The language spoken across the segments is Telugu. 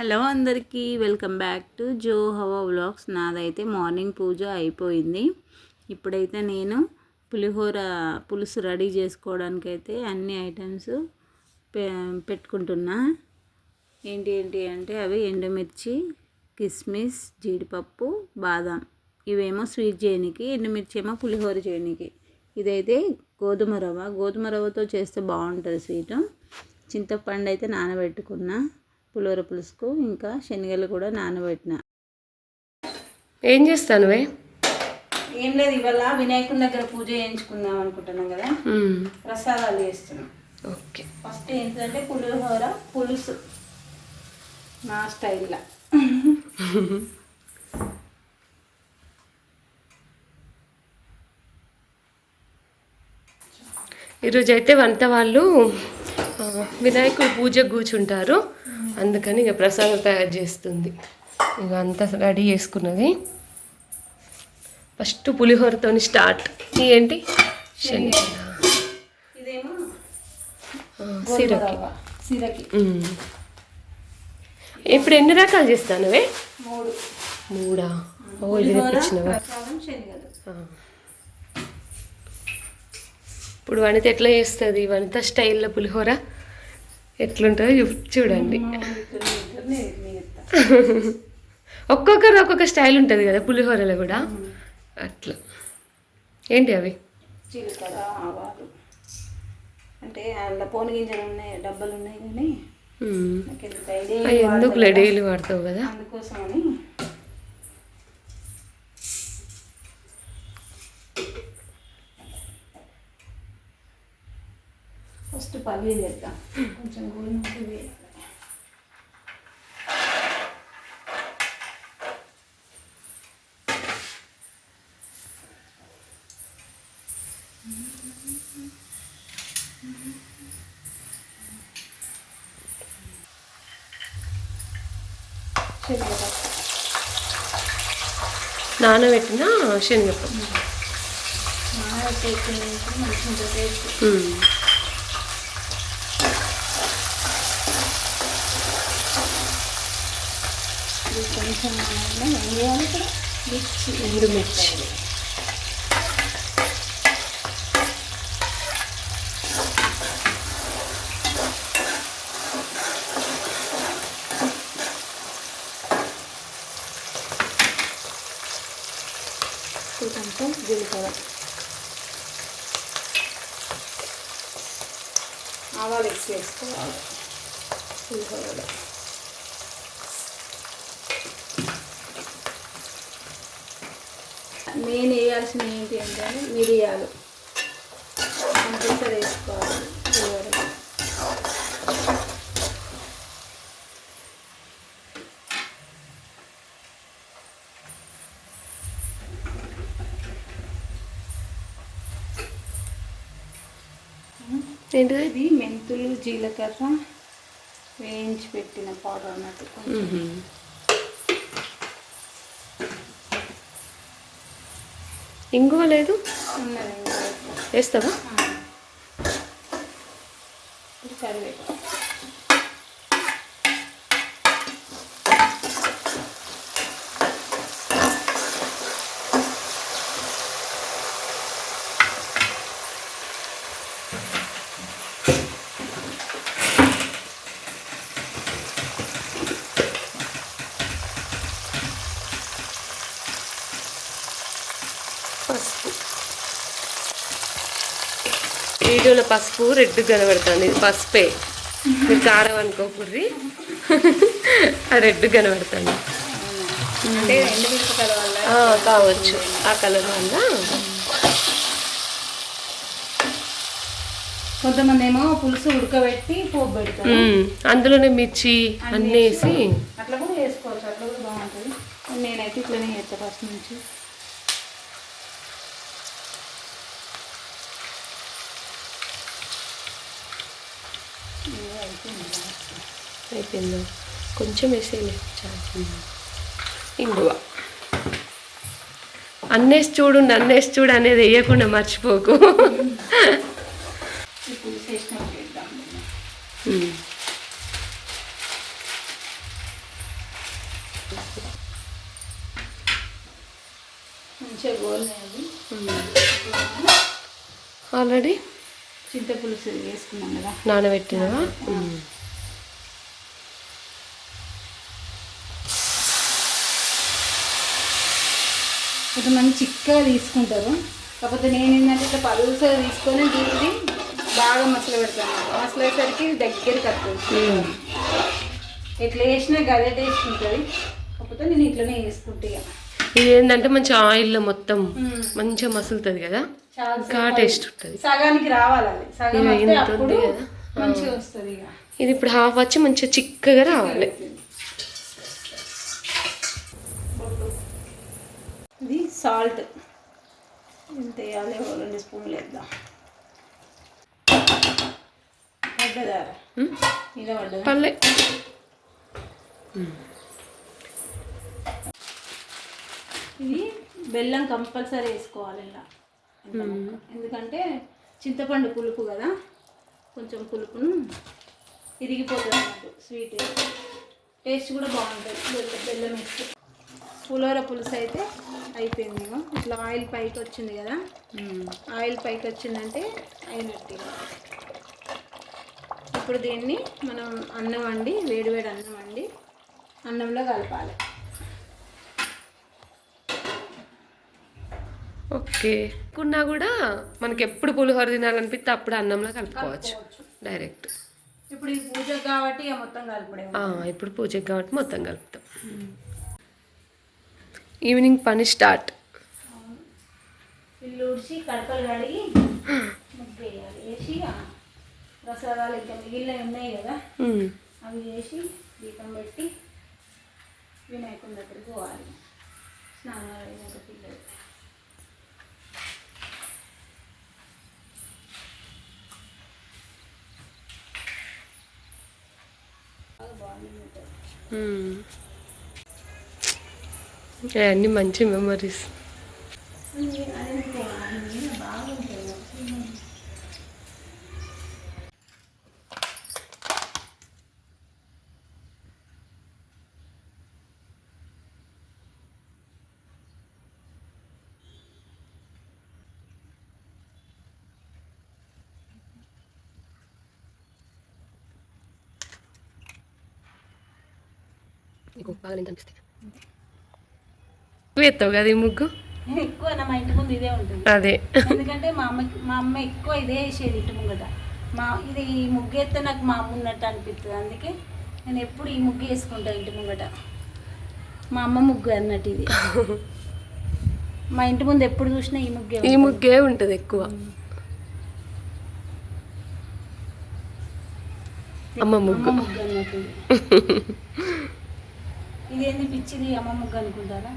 హలో అందరికీ వెల్కమ్ బ్యాక్ టు జో హవా వ్లాగ్స్. నాదైతే మార్నింగ్ పూజ అయిపోయింది. ఇప్పుడైతే నేను పులిహోర పులుసు రెడీ చేసుకోవడానికి అయితే అన్ని ఐటమ్స్ పె పెట్టుకుంటున్నా. ఏంటి ఏంటి అంటే అవి ఎండుమిర్చి కిస్మిస్ జీడిపప్పు బాదం. ఇవేమో స్వీట్ చేయనికి ఎండుమిర్చి ఏమో పులిహోర చేయనికి. ఇదైతే గోధుమ రవ్వ. గోధుమ రవ్వతో చేస్తే బాగుంటుంది స్వీట్. చింతపండు అయితే నానబెట్టుకున్నా. పులిహోర పులుసుకు ఇంకా శనగలు కూడా నానబెట్టిన. ఏం చేస్తానువే ఏం లేదు ఇవాళ వినాయకుని దగ్గర పూజ చేయించుకుందాం అనుకుంటున్నాం కదా. ప్రసాదాలు చేస్తున్నాం. ఓకే. ఫస్ట్ ఏంటంటే పులిహోర పులుసు. నా స్టైల్లో. ఈరోజు అయితే వంట వాళ్ళు వినాయకుడు పూజ కూర్చుంటారు. అందుకని ఇక ప్రసాదం తయారు చేస్తుంది. ఇక అంతా రెడీ చేసుకున్నది. ఫస్ట్ పులిహోరతో స్టార్ట్. ఏంటి? శని సిరకి. సిరకి. ఇప్పుడు ఎన్ని రకాలు చేస్తానువే? మూడు. మూడా? ఓ ఇది తెప్పించినవా. ఇప్పుడు వనిత ఎట్లా చేస్తుంది? వనిత స్టైల్లో పులిహోర? ఎట్లుంటుందో చూడండి. ఒక్కొక్కరు ఒక్కొక్క స్టైల్ ఉంటుంది కదా పులిహోరలో కూడా. అట్లా. ఏంటి అవి? జీలకర్ర ఆవాలు. అంటే అందులో పోని గింజలు ఉన్నాయి డబ్బలు ఉన్నాయి కానీ ఎందుకు డైలీ వాడతావు కదా? అందుకోసమని. ఫస్ట్ పల్లీలు వేద్దాం కొంచెం శనగపప్పు. నానబెట్టిన శనగపప్పు. నానబెట్టేసి మంచిగా టేస్ట్ మ్మ్. ఇది కొంచెం నానబెట్టిన ఏం చేయాలి ఇక్కడ మిర్చి ఎండుమిర్చి కొంచెం జీలకర్ర ఆవాలు ఎక్కువ వేసుకోవాలి పులిహోరలో మెయిన్ వేయాల్సిన ఏంటి అంటే మిరియాలు. కంపల్సరీ వేసుకోవాలి ఏంటిది? ఇది మెంతులు జీలకర్ర వేయించి పెట్టిన పౌడర్ అన్నట్టు కొంచెం. మ్మ్. ఇంగువ లేదు. వేస్తావా ఆ. ఇది కరివేపాకు పసుపు వీడియోలో పసుపు రెడ్ కనబడుతుంది. ఇది పసుపే. మీరు కారం అనుకోకూడదు అది రెడ్ కనబడుతుంది. ఆ, కావచ్చు. ఆ కలర్ వల్ల. కొంతమంది ఏమో పులుసు ఉడకబెట్టి పోపు పెడతారు. మ్మ్. అందులోనే మిర్చి అన్నీ వేసి. అట్లా కూడా వేసుకోవచ్చు. అట్లా కూడా బాగుంటుంది. నేనైతే ఇట్లనే చేస్తా ఫస్ట్ నుంచి. అయిపోయింది? కొంచెం వేసేయలే. చాలు ఇంగువ. అన్నేసి చూడు అన్నేసి చూడు అనేది వేయకుండా మర్చిపోకు. ఆల్రెడీ? చింతపులుసు వేసుకున్నాం కదా. నానబెట్టినవా? కొంతమంది చిక్కగా తీసుకుంటారు. కాకపోతే నేను ఏంటంటే ఇట్లా పలుసగా తీసుకొని దీన్ని బాగా మసలు పెడతాను. మసలేసరికి దగ్గరికి వస్తుంది ఎట్లా వేసినా గదే టేస్ట్ ఉంటుంది. కాకపోతే నేను ఇట్లనే వేసుకుంటా. ఇది ఏంటంటే మంచి ఆయిల్లో మొత్తం మంచిగా మసులుతుంది కదా? ఇంకా టేస్ట్ ఉంటుంది. సగానికి రావాలి సగం అప్పుడు. మంచిగా వస్తుంది ఇక. ఇది ఇప్పుడు హాఫ్ వచ్చి మంచిగా చిక్కగా రావాలి. ఇది సాల్ట్. ఎంత వేయాలి? రెండు స్పూన్లు వేద్దాం. పర్లే ఇది బెల్లం కంపల్సరీ వేసుకోవాలి ఇలా. ఎందుకంటే చింతపండు పులుపు కదా కొంచెం పులుపును ఇరిగిపోతుంది అన్నట్టు స్వీట్ టేస్ట్ కూడా బాగుంటుంది. బెల్లం బెల్లం వేస్తే పులోర పులుసు అయితే అయిపోయింది ఇట్లా ఆయిల్ పైకి వచ్చింది కదా ఆయిల్ పైకి వచ్చిందంటే అయినట్టు. ఇప్పుడు దీన్ని మనం అన్నం వండి వేడివేడి అన్నం వండి అన్నంలో కలపాలి. ఓకే. కున్నా కూడా మనకి ఎప్పుడు పులిహోర తినాలనిపిస్తే అప్పుడు అన్నంలో కలుపుకోవచ్చు. డైరెక్ట్ ఇప్పుడు ఈ పూజ కాబట్టి మొత్తం కలపడే ఇప్పుడు పూజకి కాబట్టి మొత్తం కలుపుతాం. ఈవినింగ్ పని స్టార్ట్ ఇల్లు ఉడిచి కడపలు కడిగి ముగ్గు వేయాలి. వేసి ప్రసాదాలు ఇంకా మిగిలినవి ఉన్నాయి కదా అవి వేసి దీపం పెట్టి వినాయకుని దగ్గరికి పోవాలి. స్నానాలు అయినాక పిల్లలు. అన్నీ మంచి మెమరీస్ నీకు బాగా నేను కనిపిస్తాయి నువ్వు ఎత్తావు కదా ఈ ముగ్గు? ఎక్కువ నా మా ఇంటి ముందు ఇదే ఉంటుంది. అదే. ఎందుకంటే మా అమ్మకి మా అమ్మ ఎక్కువ ఇదే వేసేది ఇంటి ముంగట. మా ఇది ఈ ముగ్గు వేస్తే నాకు మా అమ్మ ఉన్నట్టు అనిపిస్తుంది అందుకే నేను ఎప్పుడు ఈ ముగ్గు వేసుకుంటా ఇంటి ముంగట. మా అమ్మ ముగ్గు అన్నట్టు ఇది. మా ఇంటి ముందు ఎప్పుడు చూసినా ఈ ముగ్గే ఈ. ముగ్గే ఉంటుంది ఎక్కువ. అమ్మ ముగ్గు. ముగ్గు అన్నట్టు. ఇదేంది పిచ్చిది అమ్మ ముగ్గు అనుకుంటారా?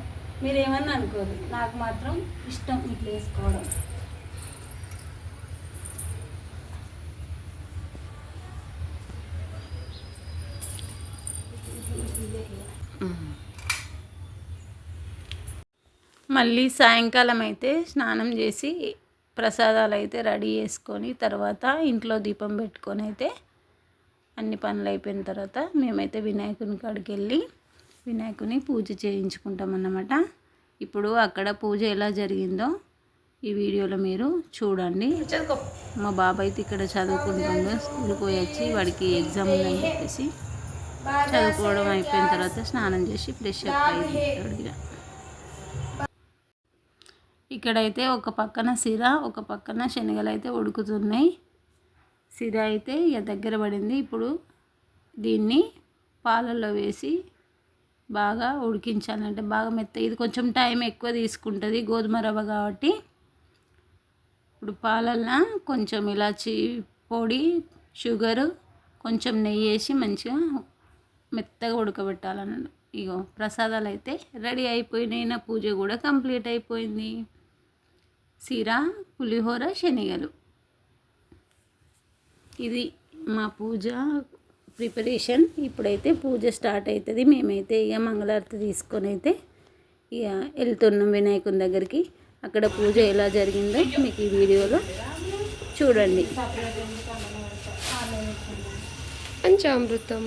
మీరు ఏమన్నా అనుకోరు. నాకు మాత్రం ఇష్టం ఇట్లా వేసుకోవడం మళ్ళీ సాయంకాలం అయితే స్నానం చేసి ప్రసాదాలు అయితే రెడీ చేసుకొని తర్వాత ఇంట్లో దీపం పెట్టుకొని అయితే అన్ని పనులు అయిపోయిన తర్వాత మేమైతే వినాయకుని కాడికి వెళ్ళి వినాయకుని పూజ చేయించుకుంటాం అన్నమాట ఇప్పుడు అక్కడ పూజ ఎలా జరిగిందో ఈ వీడియోలో మీరు చూడండి. మా బాబాయ్ అయితే ఇక్కడ చదువుకుంటుండో స్కూల్కి పోయి వచ్చి వాడికి ఎగ్జామ్ ఉందని చెప్పేసి చదువుకోవడం అయిపోయిన తర్వాత స్నానం చేసి ఫ్రెష్ అప్ అయింది ఇక్కడైతే ఒక పక్కన సిర ఒక పక్కన శనగలు అయితే ఉడుకుతున్నాయి. సిర అయితే ఇక దగ్గర పడింది. ఇప్పుడు దీన్ని పాలల్లో వేసి బాగా ఉడికించాలంటే బాగా మెత్త ఇది కొంచెం టైం ఎక్కువ తీసుకుంటుంది గోధుమ రవ్వ కాబట్టి. ఇప్పుడు పాలల్లో కొంచెం ఇలాచి పొడి షుగరు కొంచెం నెయ్యి వేసి మంచిగా మెత్తగా ఉడకబెట్టాలన్నాడు ఇగో ప్రసాదాలు అయితే రెడీ అయిపోయినాయి. నా పూజ కూడా కంప్లీట్ అయిపోయింది. సిర పులిహోర శనగలు. ఇది మా పూజ ప్రిపరేషన్ ఇప్పుడైతే పూజ స్టార్ట్ అవుతుంది. మేమైతే ఇక మంగళారతి తీసుకొని అయితే ఇక వెళ్తున్నాం వినాయకుని దగ్గరికి. అక్కడ పూజ ఎలా జరిగిందో మీకు ఈ వీడియోలో చూడండి. పంచామృతం.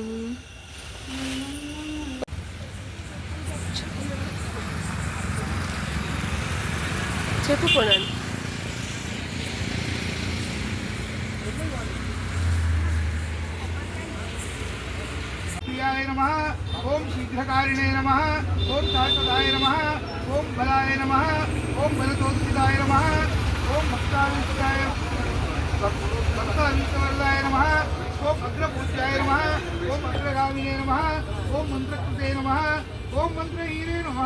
చెప్పుకోనండి नम ओं शीघ्रकारिणे नम ओम शाश्वताय नमः ओम बलाय नम ओं बलतोषिताय नम ओं भक्ताय भक्ताविष्टवल्लाय नम ओं अग्रपूज्याय नम ओं अग्रगामिने नम ओं मंत्रकृते नम ओं मंत्रहीने नम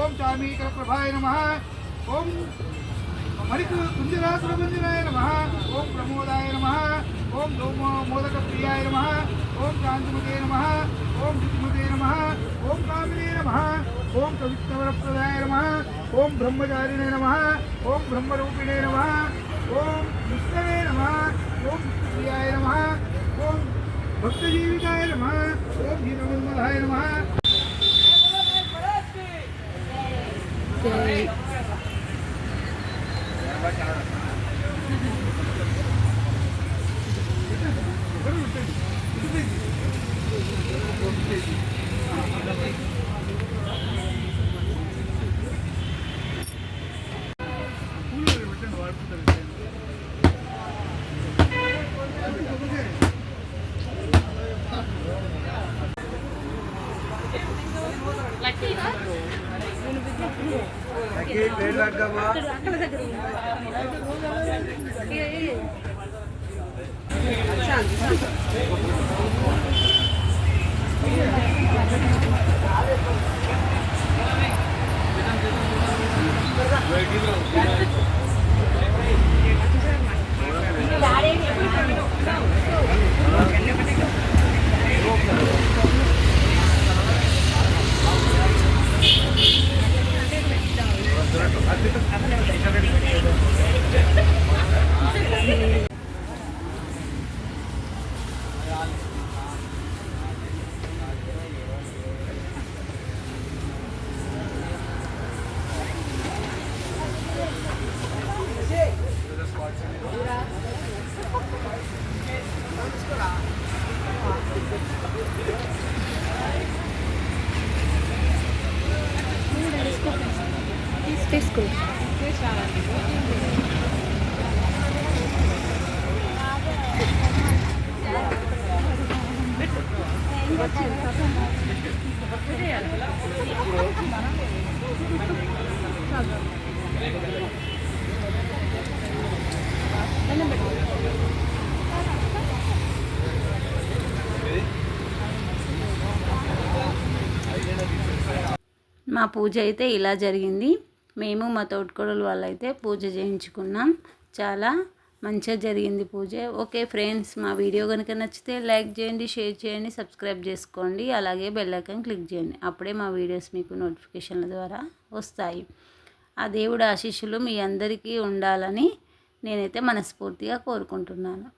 ओं चामीक प्रभाय नम ओं कुञ्जरासुरमन्दिराय नम ओं प्रमोदाय नम ओं मोदक प्रियाय नम ओम कांतिमुदे नम, ओम श्रुतिमुदे नम, ओम कामिने नम, ओम कवित्वरप्रदाय नम, ओम ब्रह्मचारिणे नम, ओम ब्रह्मिणे नम, ओम विष्णवे नम, ओम प्रियाय नम, ओम भक्तजीविकाय नम, ओम जीवनमलाय नम। Bergama. మా పూజ అయితే ఇలా జరిగింది. మేము మా తోటికోడలు వాళ్ళైతే పూజ చేయించుకున్నాం. చాలా మంచిగా జరిగింది పూజ. ఓకే ఫ్రెండ్స్ మా వీడియో కనుక నచ్చితే లైక్ చేయండి షేర్ చేయండి సబ్స్క్రైబ్ చేసుకోండి. అలాగే బెల్ ఐకాన్ క్లిక్ చేయండి. అప్పుడే మా వీడియోస్ మీకు నోటిఫికేషన్ల ద్వారా వస్తాయి. ఆ దేవుడు ఆశీస్సులు మీ అందరికీ ఉండాలని నేనైతే మనస్ఫూర్తిగా కోరుకుంటున్నాను.